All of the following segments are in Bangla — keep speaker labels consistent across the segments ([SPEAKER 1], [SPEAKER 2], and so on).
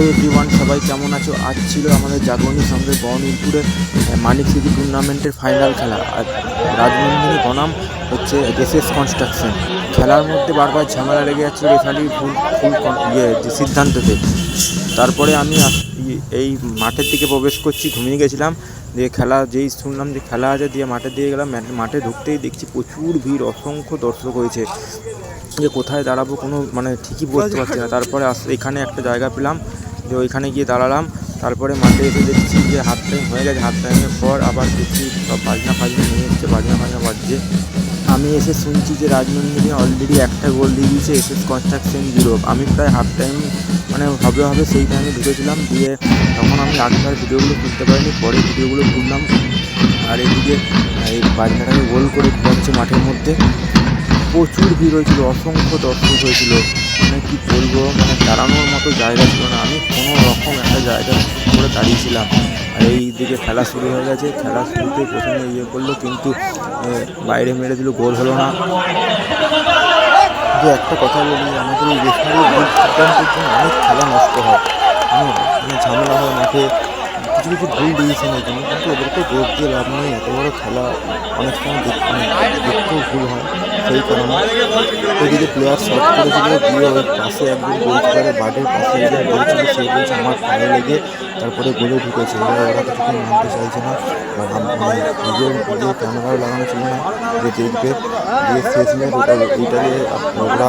[SPEAKER 1] হ্যালো এভরিওয়ান, সবাই কেমন আছো? আজ ছিল আমাদের জাগরণীর সঙ্গে বহনীলপুরে মানিক সিটি টুর্নামেন্টের ফাইনাল খেলা। আর রাজনন্দিনী বনাম হচ্ছে এসএস কনস্ট্রাকশন খেলার মধ্যে বারবার ঝামেলা লেগে যাচ্ছিল রেফারির ভুল ভুল কন- ইয়ে সিদ্ধান্ততে। তারপরে আমি এই মাঠের দিকে প্রবেশ করছি, ঘুমিয়ে গেছিলাম। দিয়ে খেলা যেই শুনলাম যে খেলা আছে, দিয়ে মাঠে দিয়ে গেলাম। মাঠে- মাঠে ঢুকতেই দেখছি প্রচুর ভিড়, অসংখ্য দর্শক হয়েছে যে কোথায় দাঁড়াবো কোনো মানে ঠিকই বলতে পারছি না। তারপরে আস, এখানে একটা জায়গা পেলাম। যে ওইখানে গিয়ে দাঁড়ালাম, তারপরে মাঠে এসে দেখছি যে হাফ টাইম হয়ে গেছে হাফ টাইমের পর আবার দেখছি সব বাজনা ফাজনা নিয়ে এসছে, বাজনা ফাজনা বাজছে। আমি এসে শুনছি যে রাজনন্দিনী অলরেডি একটা গোল দিয়ে দিয়েছে এস এস কনস্ট্রাকশন ইউরোপ আমি প্রায় হাফ টাইম মানে হবে হবে সেই টাইমে ঢুকেছিলাম, দিয়ে তখন আমি আগেকার ভিডিওগুলো খুলতে পারিনি পরে ভিডিওগুলো খুললাম আর এদিকে, এই বাজনাটাকে গোল করে যাচ্ছে মাঠের মধ্যে। প্রচুর ভিড় হয়েছিল, অসংখ্য দর্শক হয়েছিল। মানে কি বলব? মানে দাঁড়ানোর মতো জায়গা ছিল না। আমি কোনো রকম একটা জায়গা করে দাঁড়িয়েছিলাম। আর এই দিকে খেলা শুরু হয়ে গেছে। খেলা শুরুতে প্রথমে ইয়ে করল, কিন্তু বাইরে মেরে দিল, গোল হলো না। যে একটা কথা বলি, আমাদের এই রেফারি অনেক খেলা নষ্ট হয়। ঝামেলা হয় মাঠে কিছু কিছু ভুল দিয়েছেন এই জন্য, কিন্তু ওদেরকে দোষ দিয়ে লাভ নেই। এত বড় খেলা অনেক সময় দেখতে দেখতেও ভুল হয় সেই কারণে। ওইদিকে প্লেয়ার শট করেছিল দিয়ে ওই পাশে একজন গোলকিপারের বাড়ির পাশে একজন বলছিল সে বলছে, আমার পায়ে লেগে তারপরে গোলে ঢুকেছে। এবার ওরা কিছুতেই মানতে চাইছে না। মানে নিজের নিজের ক্যামেরাও লাগানো ছিল না যে দেখবে। দিয়ে শেষ ম্যাচ ওটা ওইটাকে ওরা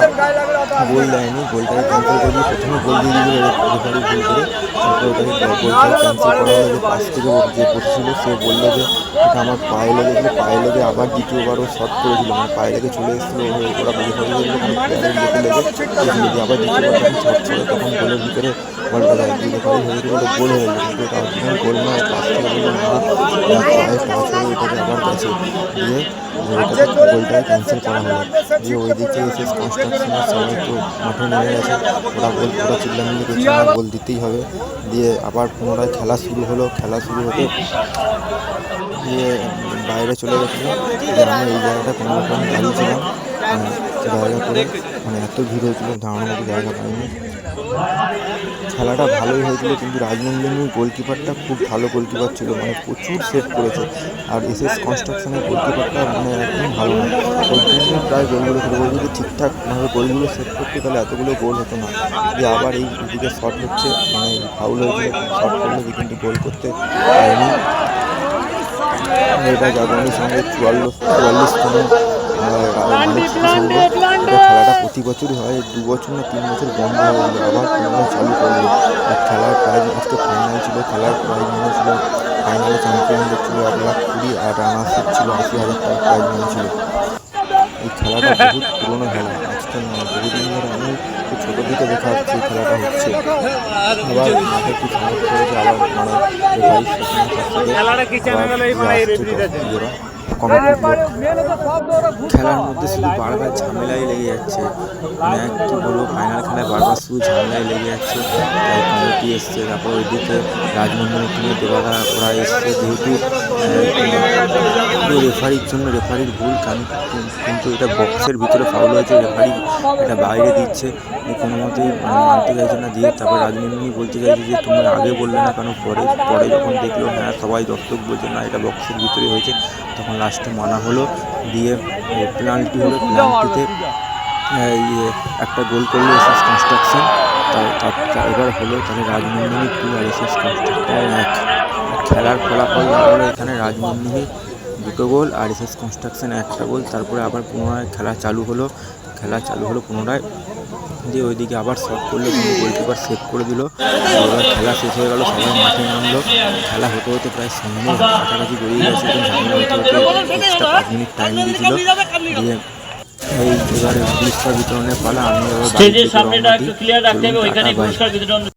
[SPEAKER 1] গোল দেয়নি গোলটাকে ক্যান্সেল করে দিয়ে প্রথমে গোল দিয়ে দিল রেফারি ভুল করে তারপরে ওটাকে গোলটাকে ক্যান্সেল করা হলো, যে পাশ থেকে যে পড়ছিল সে বলল যে আমার পায়ে লেগেছিল, পায়ে লেগে আবার দ্বিতীয়বারও শট করেছিল মানে পায়ে লেগে চলে এসেছিল ওরা রেফারি লেগে গেছিল আবার দ্বিতীয়বার যখন শট করে, তখন গোলের ভিতরে গোল গেলো গোল ক্যান্সেল করা হলো। দিয়ে ওইদিকে এসে কনস্ট্রাকশনের সবাই তো মাঠে নেমে গেছে। ওরা গোল ওরা চিল্লামিল্লি করছে, না, গোল দিতেই হবে। দিয়ে আবার পুনরায় খেলা শুরু হলো। খেলা শুরু হতে দিয়ে বাইরে চলে গেছিল। যে আমি এই জায়গাটা কোনো রকম দাঁড়িয়েছিলাম আহ, জায়গা করে মানে এত ভিড় হয়েছিল দাঁড়ানোর মতো জায়গা পাইনি। খেলাটা ভালোই হয়েছিল কিন্তু রাজনন্দিনীর গোলকিপারটা খুব ভালো গোলকিপার ছিল। মানে প্রচুর সেভ করেছে। আর এস এস কনস্ট্রাকশনের গোলকিপারটা মানে একদম ভালো না ওই প্রায় গোলগুলো খেলে ও যদি ঠিকঠাকভাবে গোলগুলো সেভ করতে তাহলে এতগুলো গোল হতো না। যে আবার এই দিকে শট হচ্ছে মানে ফাউল হয়েছিল শট করলে কিন্তু গোল করতে পারেনি। এটা জাগরণের সঙ্গে চুয়াল্লিশ চুয়াল্লিশতম এটা খেলাটা প্রতি বছরই হয় দু বছর না তিন বছর বন্ধ হয়ে গেলো আবার পুনরায় চালু করল আর খেলার প্রাইজ আজকে ফাইনাল ছিল খেলার প্রাইজ মনে ছিল ফাইনালে চ্যাম্পিয়নদের ছিল এক লাখ কুড়ি আর রানার্সের ছিল আশি হাজার টাকা প্রাইজ মনে ছিল। এই খেলাটা বহুত পুরোনো খেলা আজকে বহুদিন ধরে আমি খুব ছোট থেকে দেখা যাচ্ছে এই খেলাটা হচ্ছে। আবার মাঠে কি খারাপ করেছে আবার মানে কমেন্ট সাথে খেলার মধ্যে শুধু বারবার ঝামেলাই লেগে যাচ্ছে। মানে কি বলব ফাইনাল খেলায় বারবার শুধু ঝামেলাই লেগে যাচ্ছে। তাই কমিটি এসছে, তারপর ওইদিকে রাজমন্দিরের টিমে দেবাদা ওরা এসছে, যেহেতু রেফারির জন্য রেফারির ভুল, কারণ কিন্তু এটা বক্সের ভিতরে ফাউল হয়েছে রেফারি এটা বাইরে দিচ্ছে। কোনো মতেই মানে মানতে চাইছে না দিয়ে তারপর রাজনন্দিনী বলতে চাইছে যে তুমি আগে বললে না কেন, পরে পরে যখন দেখল হ্যাঁ সবাই দর্শক বলছে, না, এটা বক্সের ভিতরে হয়েছে, তখন লাস্টে মানা হলো, দিয়ে পেনাল্টি হলো? পেনাল্টিতে ইয়ে একটা গোল করল এস এস কনস্ট্রাকশন তার এবার হলো তাহলে রাজনন্দিনী টু আর এস এস কনস্ট্রাকশন এক। খেলার ফলাফল দাঁড়াল এখানে রাজনন্দিনী দুটো গোল আর এস এস কনস্ট্রাকশন একটা গোল তারপরে আবার পুনরায় খেলা চালু হলো। খেলা চালু হলো পুনরায়। দিয়ে ওইদিকে আবার শট করল কিন্তু গোলকিপার সেভ করে দিল। এবার খেলা শেষ হয়ে গেল সবাই মাঠে নামলো। খেলা হতে হতে প্রায় সামনে কাছাকাছি গড়িয়ে গেছে এবং ঝামেলা হতে হতে এক্সট্রা পাঁচ মিনিট টাইম দিয়েছিল। দিয়ে এই এবারে পুরস্কার বিতরণের পালা আমি এবার